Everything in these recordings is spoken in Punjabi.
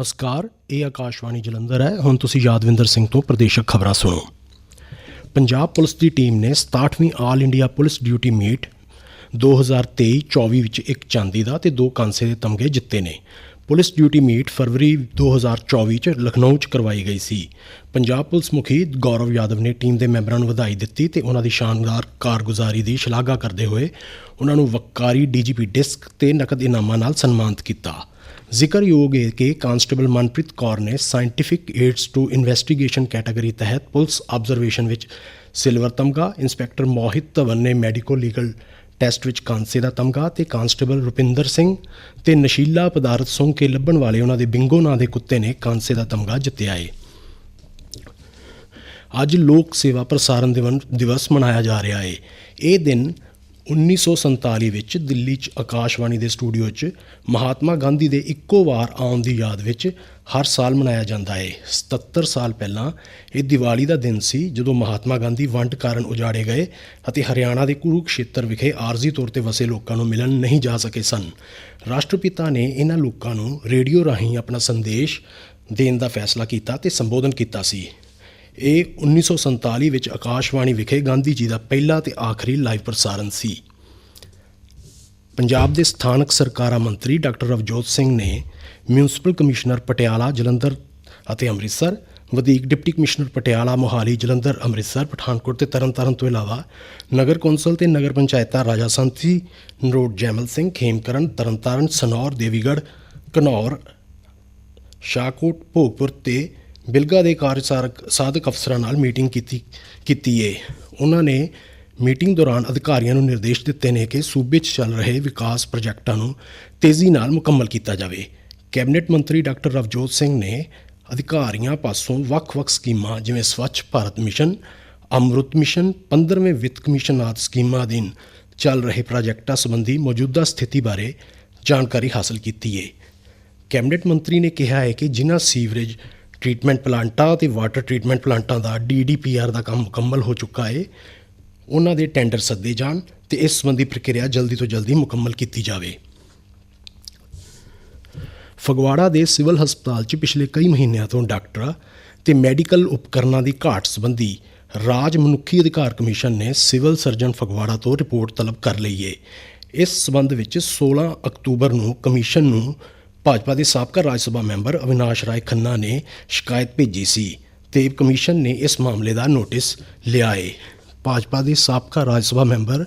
ਨਮਸਕਾਰ, ਇਹ ਆਕਾਸ਼ਵਾਣੀ ਜਲੰਧਰ ਹੈ। ਹੁਣ ਤੁਸੀਂ ਯਾਦਵਿੰਦਰ ਸਿੰਘ ਤੋਂ ਪ੍ਰਦੇਸ਼ਕ ਖਬਰਾਂ ਸੁਣੋ। ਪੰਜਾਬ ਪੁਲਿਸ ਦੀ ਟੀਮ ਨੇ 67ਵੀਂ all India police duty meet 2023-24 ਵਿੱਚ ਇੱਕ ਚਾਂਦੀ ਦਾ ਤੇ ਦੋ ਕਾਂਸੇ ਦੇ ਤਮਗੇ ਜਿੱਤੇ ਨੇ। ਪੁਲਿਸ ਡਿਊਟੀ ਮੀਟ ਫਰਵਰੀ 2024 ਚ ਲਖਨਊ ਚ ਕਰਵਾਈ ਗਈ ਸੀ। ਪੰਜਾਬ ਪੁਲਿਸ ਮੁਖੀ ਗੌਰਵ ਯਾਦਵ ਨੇ ਟੀਮ ਦੇ ਮੈਂਬਰਾਂ ਨੂੰ ਵਧਾਈ ਦਿੱਤੀ ਤੇ ਉਹਨਾਂ ਦੀ ਸ਼ਾਨਦਾਰ ਕਾਰਗੁਜ਼ਾਰੀ ਦੀ ਸ਼ਲਾਘਾ ਕਰਦੇ ਹੋਏ ਉਹਨਾਂ ਨੂੰ ਵਕਾਰੀ ਡੀਜੀਪੀ ਡਿਸਕ ਤੇ ਨਕਦ ਇਨਾਮਾਂ ਨਾਲ ਸਨਮਾਨਿਤ ਕੀਤਾ। ਜ਼ਿਕਰਯੋਗ ਹੈ ਕਿ ਕਾਂਸਟੇਬਲ ਮਨਪ੍ਰੀਤ ਕੌਰ ਨੇ scientific aids to investigation category ਤਹਿਤ ਪੁਲਿਸ ਆਬਜ਼ਰਵੇਸ਼ਨ ਵਿੱਚ ਸਿਲਵਰ ਤਮਗਾ, ਇੰਸਪੈਕਟਰ ਮੋਹਿਤ ਧਵਨ ਨੇ ਮੈਡੀਕੋ ਲੀਗਲ ਟੈਸਟ ਵਿੱਚ ਕਾਂਸੇ ਦਾ ਤਮਗਾ ਤੇ ਕਾਂਸਟੇਬਲ ਰੁਪਿੰਦਰ ਸਿੰਘ ਤੇ ਨਸ਼ੀਲਾ ਪਦਾਰਥ ਸੁੰਘ ਕੇ ਲੱਭਣ ਵਾਲੇ ਉਹਨਾਂ ਦੇ ਬਿੰਗੋ ਨਾਂ ਦੇ ਕੁੱਤੇ ਨੇ ਕਾਂਸੇ ਦਾ ਤਮਗਾ ਜਿੱਤਿਆ ਹੈ ਅੱਜ ਲੋਕ ਸੇਵਾ ਪ੍ਰਸਾਰਣ ਦਿਵਸ ਮਨਾਇਆ ਜਾ ਰਿਹਾ ਹੈ ਇਹ ਦਿਨ 1947 ਵਿੱਚ ਦਿੱਲੀ 'ਚ ਆਕਾਸ਼ਵਾਣੀ ਦੇ ਸਟੂਡੀਓ 'ਚ ਮਹਾਤਮਾ ਗਾਂਧੀ ਦੇ ਇੱਕੋ ਵਾਰ ਆਉਣ ਦੀ ਯਾਦ ਵਿੱਚ ਹਰ ਸਾਲ ਮਨਾਇਆ ਜਾਂਦਾ ਹੈ 77 ਸਾਲ ਪਹਿਲਾਂ ਇਹ ਦੀਵਾਲੀ ਦਾ ਦਿਨ ਸੀ ਜਦੋਂ ਮਹਾਤਮਾ ਗਾਂਧੀ ਵੰਡ ਕਾਰਨ ਉਜਾੜੇ ਗਏ ਅਤੇ ਹਰਿਆਣਾ ਦੇ ਕੁਰੂਕਸ਼ੇਤਰ ਵਿਖੇ ਆਰਜ਼ੀ ਤੌਰ ਤੇ ਵਸੇ ਲੋਕਾਂ ਨੂੰ ਮਿਲਣ ਨਹੀਂ ਜਾ ਸਕੇ ਸਨ। ਰਾਸ਼ਟਰਪਿਤਾ ਨੇ ਇਹਨਾਂ ਲੋਕਾਂ ਨੂੰ ਰੇਡੀਓ ਰਾਹੀਂ ਆਪਣਾ ਸੰਦੇਸ਼ ਦੇਣ ਦਾ ਫੈਸਲਾ ਕੀਤਾ ਤੇ ਸੰਬੋਧਨ ਕੀਤਾ ਸੀ। ਇਹ 1947 ਵਿੱਚ ਆਕਾਸ਼ਵਾਣੀ ਵਿਖੇ ਗਾਂਧੀ ਜੀ ਦਾ ਪਹਿਲਾ ਤੇ ਆਖਰੀ ਲਾਈਵ ਪ੍ਰਸਾਰਣ ਸੀ। ਪੰਜਾਬ ਦੇ ਸਥਾਨਕ ਸਰਕਾਰਾਂ ਮੰਤਰੀ ਡਾਕਟਰ ਰਵਜੋਤ ਸਿੰਘ ਨੇ ਮਿਊਨਿਸਪਲ ਕਮਿਸ਼ਨਰ ਪਟਿਆਲਾ, ਜਲੰਧਰ ਅਤੇ ਅੰਮ੍ਰਿਤਸਰ, ਵਧੀਕ ਡਿਪਟੀ ਕਮਿਸ਼ਨਰ ਪਟਿਆਲਾ, ਮੋਹਾਲੀ, ਜਲੰਧਰ, ਅੰਮ੍ਰਿਤਸਰ, ਪਠਾਨਕੋਟ ਤੇ ਤਰਨਤਾਰਨ ਤੋਂ ਇਲਾਵਾ ਨਗਰ ਕੌਂਸਲ ਤੇ ਨਗਰ ਪੰਚਾਇਤਾਂ ਰਾਜਾ ਸੰਤੀ ਨਰੋਡ ਜੈਮਲ ਸਿੰਘ, ਖੇਮਕਰਨ, ਤਰਨਤਾਰਨ, ਸਨੌਰ, ਦੇਵੀਗੜ੍ਹ ਘਨੌਰ ਸ਼ਾਹਕੋਟ, ਭੋਗਪੁਰ ਤੇ ਬਿਲਗਾ ਦੇ ਕਾਰਜਸਾਰਕ ਸਾਧਕ ਅਫਸਰਾਂ ਨਾਲ ਮੀਟਿੰਗ ਕੀਤੀ ਕੀਤੀ ਏ। ਉਹਨਾਂ ਨੇ ਮੀਟਿੰਗ ਦੌਰਾਨ ਅਧਿਕਾਰੀਆਂ ਨੂੰ ਨਿਰਦੇਸ਼ ਦਿੱਤੇ ਨੇ ਕਿ ਸੂਬੇ 'ਚ ਚੱਲ ਰਹੇ ਵਿਕਾਸ ਪ੍ਰੋਜੈਕਟਾਂ ਨੂੰ ਤੇਜ਼ੀ ਨਾਲ ਮੁਕੰਮਲ ਕੀਤਾ ਜਾਵੇ। ਕੈਬਨਿਟ ਮੰਤਰੀ ਡਾਕਟਰ ਰਵਜੋਤ ਸਿੰਘ ਨੇ ਅਧਿਕਾਰੀਆਂ ਪਾਸੋਂ ਵੱਖ-ਵੱਖ ਸਕੀਮਾਂ, ਜਿਵੇਂ ਸਵੱਛ ਭਾਰਤ ਮਿਸ਼ਨ, ਅਮਰੁਤ ਮਿਸ਼ਨ 15ਵੇਂ ਵਿੱਤ ਕਮਿਸ਼ਨ ਆਦਿ ਸਕੀਮਾਂ ਅਧੀਨ ਚੱਲ ਰਹੇ ਪ੍ਰੋਜੈਕਟਾਂ ਸੰਬੰਧੀ ਮੌਜੂਦਾ ਸਥਿਤੀ ਬਾਰੇ ਜਾਣਕਾਰੀ ਹਾਸਲ ਕੀਤੀ ਏ। ਕੈਬਨਿਟ ਮੰਤਰੀ ਨੇ ਕਿਹਾ ਹੈ ਕਿ ਜਿਨ੍ਹਾਂ ਸੀਵਰੇਜ ਟ੍ਰੀਟਮੈਂਟ ਪਲਾਂਟਾਂ ਤੇ ਵਾਟਰ ਟ੍ਰੀਟਮੈਂਟ ਪਲਾਂਟਾਂ ਦਾ ਡੀਡੀਪੀਆਰ ਦਾ ਕੰਮ ਮੁਕੰਮਲ ਹੋ ਚੁੱਕਾ ਹੈ ਉਹਨਾਂ ਦੇ ਟੈਂਡਰ ਸੱਦੇ ਜਾਣ ਤੇ ਇਸ ਸੰਬੰਧੀ ਪ੍ਰਕਿਰਿਆ ਜਲਦੀ ਤੋਂ ਜਲਦੀ ਮੁਕੰਮਲ ਕੀਤੀ ਜਾਵੇ। ਫਗਵਾੜਾ ਦੇ ਸਿਵਲ ਹਸਪਤਾਲ 'ਚ ਪਿਛਲੇ ਕਈ ਮਹੀਨਿਆਂ ਤੋਂ ਡਾਕਟਰਾਂ ਤੇ ਮੈਡੀਕਲ ਉਪਕਰਨਾਂ ਦੀ ਘਾਟ ਸੰਬੰਧੀ ਰਾਜ ਮਨੁੱਖੀ ਅਧਿਕਾਰ ਕਮਿਸ਼ਨ ਨੇ ਸਿਵਲ ਸਰਜਨ ਫਗਵਾੜਾ ਤੋਂ ਰਿਪੋਰਟ ਤਲਬ ਕਰ ਲਈ ਹੈ ਇਸ ਸਬੰਧ ਵਿੱਚ 16 ਅਕਤੂਬਰ ਨੂੰ ਕਮਿਸ਼ਨ ਨੂੰ ਭਾਜਪਾ ਦੇ ਸਾਬਕਾ ਰਾਜ ਸਭਾ ਮੈਂਬਰ ਅਵਿਨਾਸ਼ ਰਾਏ ਖੰਨਾ ਨੇ ਸ਼ਿਕਾਇਤ ਭੇਜੀ ਸੀ ਤੇ ਕਮਿਸ਼ਨ ਨੇ ਇਸ ਮਾਮਲੇ ਦਾ ਨੋਟਿਸ ਲਿਆ ਏ। ਭਾਜਪਾ ਦੇ ਸਾਬਕਾ ਰਾਜ ਸਭਾ ਮੈਂਬਰ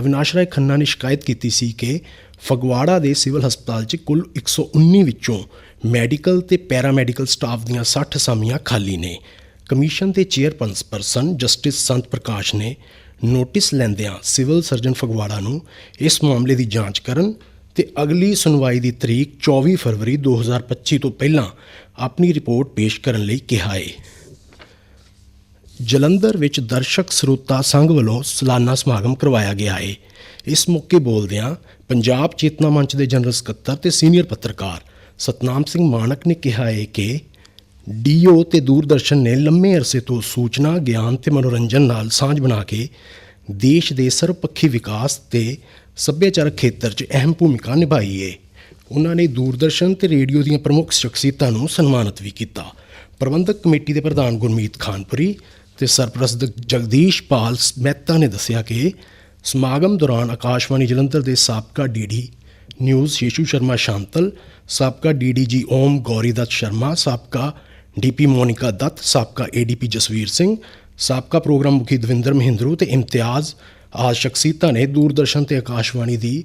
ਅਵਿਨਾਸ਼ ਰਾਏ ਖੰਨਾ ਨੇ ਸ਼ਿਕਾਇਤ ਕੀਤੀ ਸੀ ਕਿ ਫਗਵਾੜਾ ਦੇ ਸਿਵਲ ਹਸਪਤਾਲ 'ਚ ਕੁੱਲ 119 ਵਿੱਚੋਂ ਮੈਡੀਕਲ ਤੇ ਪੈਰਾਮੈਡੀਕਲ ਸਟਾਫ ਦੀਆਂ 60 ਅਸਾਮੀਆਂ ਖਾਲੀ ਨੇ। ਕਮਿਸ਼ਨ ਦੇ ਚੇਅਰਪਰਸਨ ਜਸਟਿਸ ਸੰਤ ਪ੍ਰਕਾਸ਼ ਨੇ ਨੋਟਿਸ ਲੈਂਦਿਆਂ ਸਿਵਲ ਸਰਜਨ ਫਗਵਾੜਾ ਨੂੰ ਇਸ ਮਾਮਲੇ ਦੀ ਜਾਂਚ ਕਰਨ ਤੇ ਅਗਲੀ ਸੁਣਵਾਈ ਦੀ ਤਰੀਕ 24 ਫਰਵਰੀ 2025 ਤੋਂ ਪਹਿਲਾਂ ਆਪਣੀ ਰਿਪੋਰਟ ਪੇਸ਼ ਕਰਨ ਲਈ ਕਿਹਾ ਹੈ ਜਲੰਧਰ ਵਿੱਚ ਦਰਸ਼ਕ ਸਰੋਤਾ ਸੰਘ ਵੱਲੋਂ ਸਾਲਾਨਾ ਸਮਾਗਮ ਕਰਵਾਇਆ ਗਿਆ ਹੈ ਇਸ ਮੌਕੇ ਬੋਲਦਿਆਂ ਪੰਜਾਬ ਚੇਤਨਾ ਮੰਚ ਦੇ ਜਨਰਲ ਸਕੱਤਰ ਤੇ ਸੀਨੀਅਰ ਪੱਤਰਕਾਰ ਸਤਨਾਮ ਸਿੰਘ ਮਾਨਕ ਨੇ ਕਿਹਾ ਹੈ ਕਿ ਡੀਓ ਤੇ ਦੂਰਦਰਸ਼ਨ ਨੇ ਲੰਮੇ ਅਰਸੇ ਤੋਂ ਸੂਚਨਾ, ਗਿਆਨ ਤੇ ਮਨੋਰੰਜਨ ਨਾਲ ਸਾਂਝ ਬਣਾ ਕੇ ਦੇਸ਼ ਦੇ ਸਰਵਪੱਖੀ ਵਿਕਾਸ ਤੇ ਸੱਭਿਆਚਾਰਕ ਖੇਤਰ 'ਚ ਅਹਿਮ ਭੂਮਿਕਾ ਨਿਭਾਈ ਏ। ਉਹਨਾਂ ਨੇ ਦੂਰਦਰਸ਼ਨ ਤੇ ਰੇਡੀਓ ਦੀਆਂ ਪ੍ਰਮੁੱਖ ਸ਼ਖਸੀਅਤਾਂ ਨੂੰ ਸਨਮਾਨਿਤ ਵੀ ਕੀਤਾ। ਪ੍ਰਬੰਧਕ ਕਮੇਟੀ ਦੇ ਪ੍ਰਧਾਨ ਗੁਰਮੀਤ ਖਾਨਪੁਰੀ ਤੇ ਸਰਪ੍ਰਸਤ ਜਗਦੀਸ਼ ਪਾਲ ਮਹਿਤਾ ਨੇ ਦੱਸਿਆ ਕਿ ਸਮਾਗਮ ਦੌਰਾਨ ਆਕਾਸ਼ਵਾਣੀ ਜਲੰਧਰ ਦੇ ਸਾਬਕਾ ਡੀਡੀ ਨਿਊਜ਼ ਸ਼ੇਸ਼ੂ ਸ਼ਰਮਾ ਸ਼ਾਂਤਲ, ਸਾਬਕਾ ਡੀਡੀਜੀ ਓਮ ਗੌਰੀ ਦੱਤ ਸ਼ਰਮਾ, ਸਾਬਕਾ ਡੀਪੀ ਮੋਨਿਕਾ ਦੱਤ, ਸਾਬਕਾ ਏਡੀਪੀ ਜਸਵੀਰ ਸਿੰਘ, ਸਾਬਕਾ ਪ੍ਰੋਗਰਾਮ ਮੁਖੀ ਦਵਿੰਦਰ ਮਹਿੰਦਰੂ ਤੇ ਇਮਤਿਆਜ਼ ਆਜ ਸ਼ਖਸੀਅਤਾਂ ਨੇ ਦੂਰਦਰਸ਼ਨ ਤੇ ਆਕਾਸ਼ਵਾਣੀ ਦੀ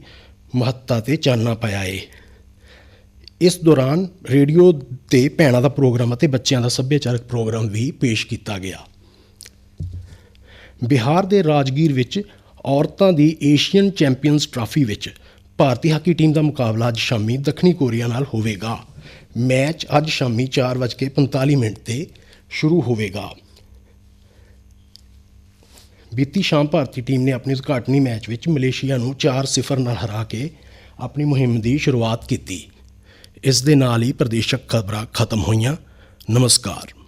ਮਹੱਤਤਾ ਤੇ ਚਾਨਣਾ ਪਾਇਆ ਏ। ਇਸ ਦੌਰਾਨ ਰੇਡੀਓ ਤੇ ਭੈਣਾਂ ਦਾ ਪ੍ਰੋਗਰਾਮ ਅਤੇ ਬੱਚਿਆਂ ਦਾ ਸੱਭਿਆਚਾਰਕ ਪ੍ਰੋਗਰਾਮ ਵੀ ਪੇਸ਼ ਕੀਤਾ ਗਿਆ। ਬਿਹਾਰ ਦੇ ਰਾਜਗੀਰ ਵਿੱਚ ਔਰਤਾਂ ਦੀ ਏਸ਼ੀਅਨ ਚੈਂਪੀਅਨਸ ਟਰਾਫੀ ਵਿੱਚ ਭਾਰਤੀ ਹਾਕੀ ਟੀਮ ਦਾ ਮੁਕਾਬਲਾ ਅੱਜ ਸ਼ਾਮੀ ਦੱਖਣੀ ਕੋਰੀਆ ਨਾਲ ਹੋਵੇਗਾ। ਮੈਚ ਅੱਜ ਸ਼ਾਮੀ 4:45 ਮਿੰਟ ਤੇ ਸ਼ੁਰੂ ਹੋਵੇਗਾ। ਬੀਤੀ ਸ਼ਾਮ ਭਾਰਤੀ ਟੀਮ ਨੇ ਆਪਣੇ ਉਦਘਾਟਨੀ ਮੈਚ ਵਿੱਚ ਮਲੇਸ਼ੀਆ ਨੂੰ 4-0 ਨਾਲ ਹਰਾ ਕੇ ਆਪਣੀ ਮੁਹਿੰਮ ਦੀ ਸ਼ੁਰੂਆਤ ਕੀਤੀ। ਇਸ ਦੇ ਨਾਲ ਹੀ ਪ੍ਰਦੇਸ਼ਕ ਖਬਰਾਂ ਖਤਮ ਹੋਈਆਂ। ਨਮਸਕਾਰ।